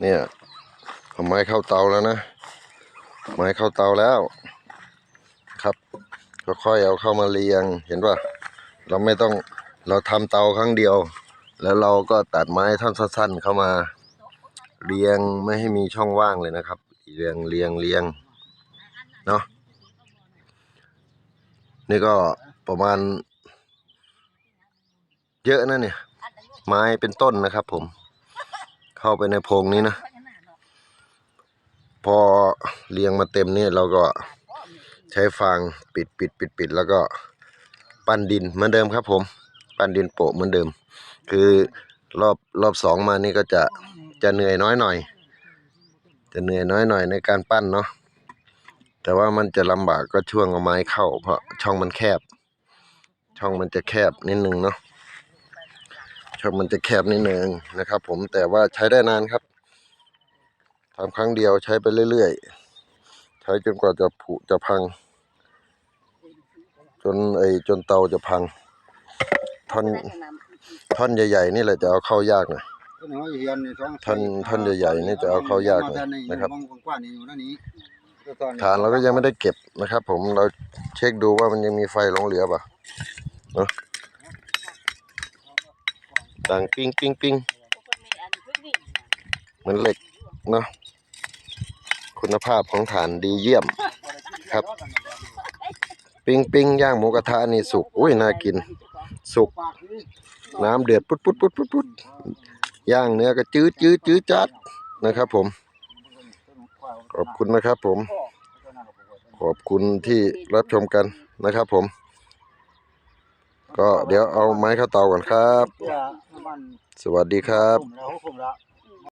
เนี่ยเอาไม้เข้าเตาแล้วนะไม้เข้าเตาแล้ว ครับก็ค่อยเอาเข้ามาเรียง เห็นป่ะเราไม่ต้องเราทำเตาครั้งเดียว แล้วเราก็ตัดไม้ท่อนสั้นๆเข้ามา เรียงไม่ให้มีช่องว่างเลยนะครับ เรียงเรียงเรียงเนาะนี่ก็ประมาณ เยอะนะเนี่ย ไม้เป็นต้นนะครับผม เข้าไปในโพรงนี้นะ พอเรียงมาเต็มนี่เราก็ใช้ฟางปิดปิดปิดปิดแล้วก็ปั้นดินเหมือนเดิมครับผม ปั้นดินโปะเหมือนเดิม คือรอบรอบสองมานี่ก็จะจะเหนื่อยน้อยหน่อย จะเหนื่อยน้อยหน่อยในการปั้นเนาะแต่ว่ามันจะลำบากก็ช่วงเอาไม้เข้า เพราะช่องมันแคบ ช่องมันจะแคบนิดนึงเนาะ ช่องมันจะแคบนิดนึงนะครับ ผมแต่ว่าใช้ได้นานครับทำครั้งเดียวใช้ไปเรื่อยๆ ใช้จนกว่าจะผุจะพัง จนไอ้จนเตาจะพัง ท่อนท่อนใหญ่ๆ นี่แหละจะเอาเข้ายากหน่อยท่อนท่อนใหญ่ๆนี่จะเอาเข้ายากหน่อยนะครับกว้างๆนี่อยู่นั่นนี้ฐานเราก็ยังไม่ได้เก็บนะครับ ผมเราเช็คดูว่ามันยังมีไฟหลงเหลือป่ะเนาะ ดังปิ้งปิ้งปิ้งเหมือนเหล็กเนาะคุณภาพของฐานดีเยี่ยมครับ ปิ้งปิ้งย่างหมูกระทะนี่สุกอุ้ยน่ากิน สุก น้ำเดือดปุ๊ดปุ๊ดปุ๊ดปุ๊ดปุ๊ดย่างเนื้อก็จืดจืดจืดจัดนะครับ ผม ขอบคุณนะครับ ผม ขอบคุณที่รับชมกันนะครับ ผม ก็เดี๋ยวเอาไม้เข้าเตาก่อนครับ สวัสดีครับ ผมแล้วผมแล้ว